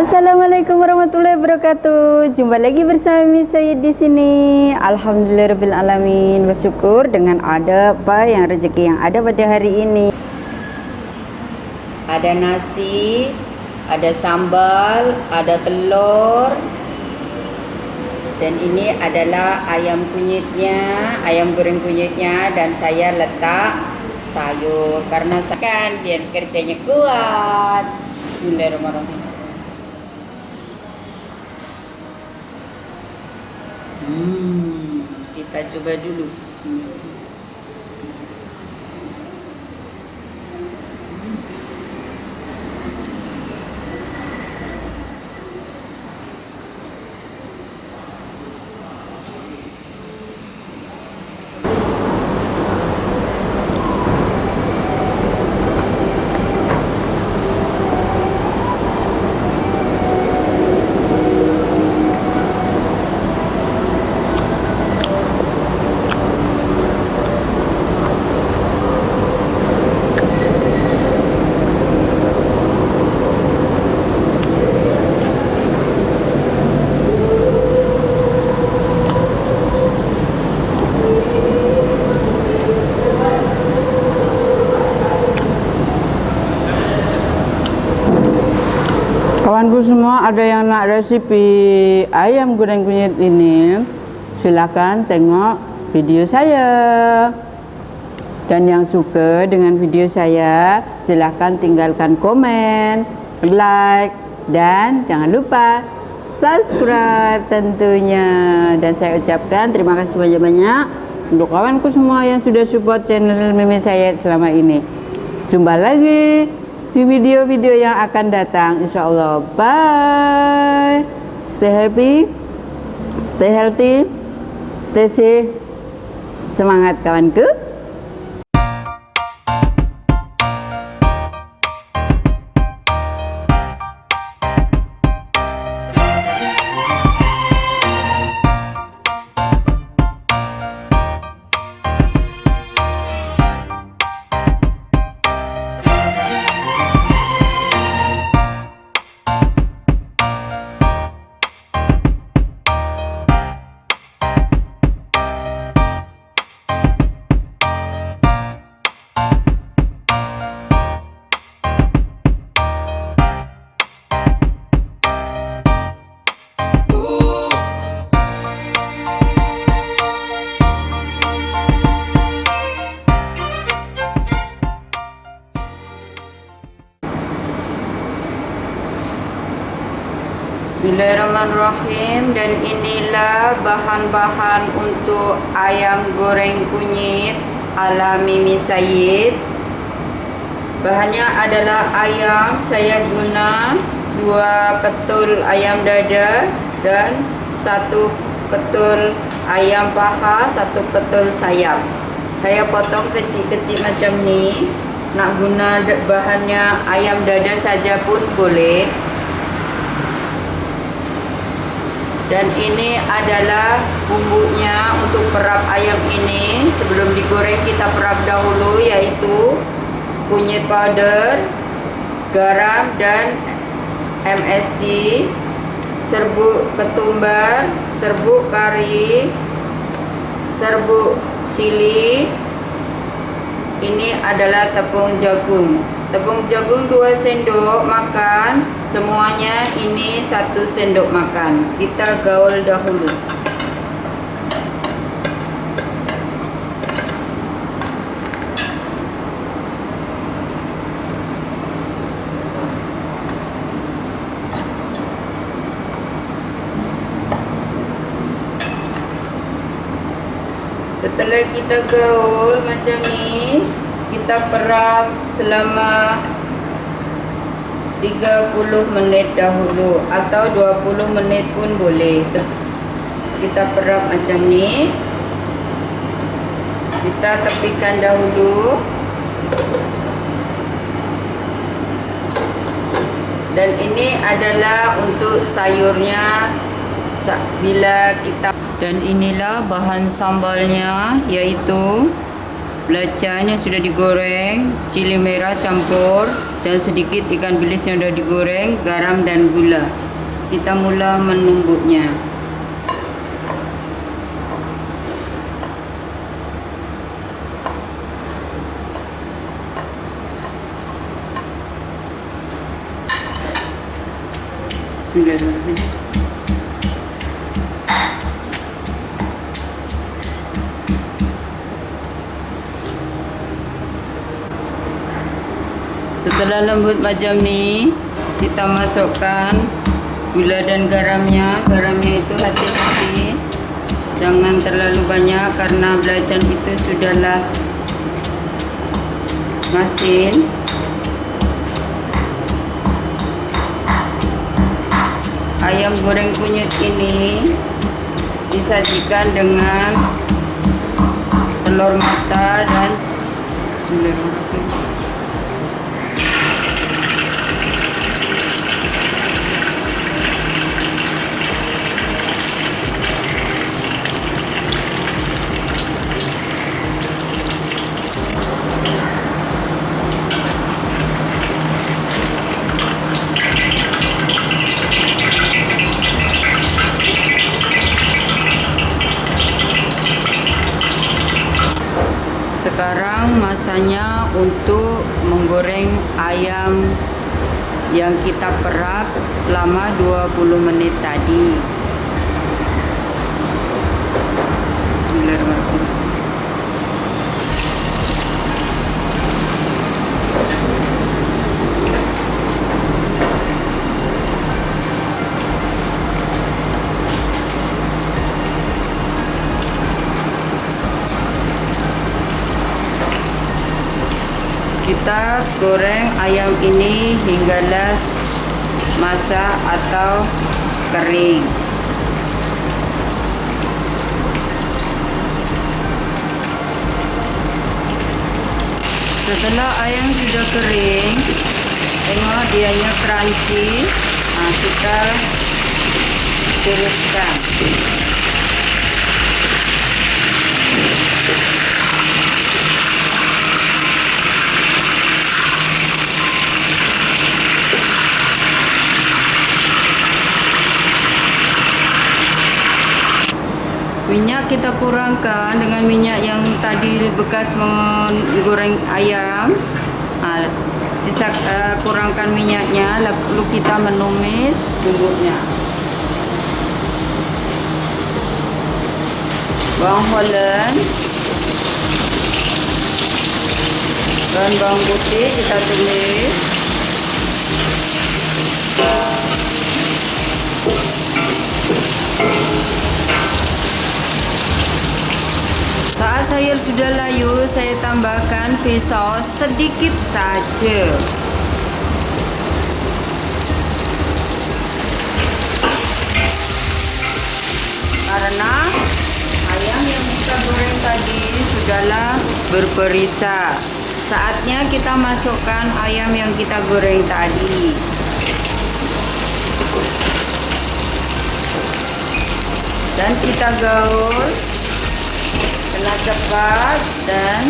Assalamualaikum warahmatullahi wabarakatuh. Jumpa lagi bersama Miss Said di sini. Alhamdulillahirabbil alamin. Bersyukur dengan ada apa yang rezeki yang ada pada hari ini. Ada nasi, ada sambal, ada telur. Dan ini adalah ayam kunyitnya, ayam goreng kunyitnya dan saya letak sayur karena saya kan biar kerjanya kuat. Bismillahirrahmanirrahim. Hmm, kita coba dulu. Bismillah. Kawanku semua ada yang nak resipi ayam goreng kunyit ini silakan tengok video saya. Dan yang suka dengan video saya silakan tinggalkan komen like dan jangan lupa subscribe tentunya. Dan saya ucapkan terima kasih banyak-banyak untuk kawanku semua yang sudah support channel Mimi saya selama ini. Jumpa lagi di video-video yang akan datang insya Allah bye. Stay happy. Stay healthy. Stay safe. Semangat kawanku Bismillahirrahmanirrahim dan inilah bahan-bahan untuk ayam goreng kunyit ala Mimi. Bahannya adalah ayam, saya guna dua ketul ayam dada dan satu ketul ayam paha, satu ketul sayap. Saya potong kecil-kecil macam ni. Nak guna bahannya ayam dada saja pun boleh. Dan ini adalah bumbunya untuk perap ayam ini. Sebelum digoreng kita perap dahulu yaitu kunyit powder garam dan MSG serbuk ketumbar serbuk kari serbuk cili ini adalah tepung jagung tepung jagung 2 sendok makan Semuanya ini satu sendok makan. Kita gaul dahulu. Setelah kita gaul macam ni, kita perap selama 30 menit dahulu atau 20 menit pun boleh. Kita perap macam ni. Kita tepikan dahulu. Dan ini adalah untuk sayurnya bila kita dan inilah bahan sambalnya yaitu Belacannya sudah digoreng, cili merah campur dan sedikit ikan bilis yang sudah digoreng, garam dan gula. Kita mula menumbuknya. Bismillahirrahmanirrahim. Setelah lembut macam ni, kita masukkan gula dan garamnya. Garamnya itu hati-hati. Jangan terlalu banyak karena belacan itu sudahlah masin. Ayam goreng kunyit ini disajikan dengan telur mata dan Bismillahirrahmanirrahim. Masanya untuk menggoreng ayam yang kita perap selama 20 menit tadi. Kita goreng ayam ini hinggalah masak atau kering. Setelah ayam sudah kering tengok dianya crunchy. Nah, kita tiriskan Minyak kita kurangkan dengan minyak yang tadi bekas menggoreng ayam. Ha, sisa uh, kurangkan minyaknya lalu kita menumis bumbuknya. Bawang holland dan bawang putih kita tumis. Sayur sudah layu, saya tambahkan sauce sedikit saja. Karena ayam yang kita goreng tadi sudahlah berperisa. Saatnya kita masukkan ayam yang kita goreng tadi. Dan kita gaul kena cepat dan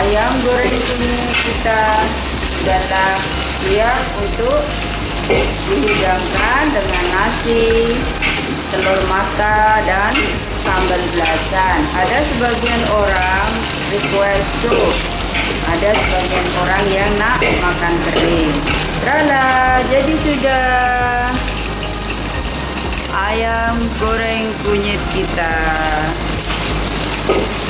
ayam goreng ini kita sudah siap untuk dihidangkan dengan nasi telur mata dan sambal belacan. Ada sebagian orang request tuh. Ada sebagian orang yang nak makan kering. Rala, jadi sudah ayam goreng kunyit kita Thank you.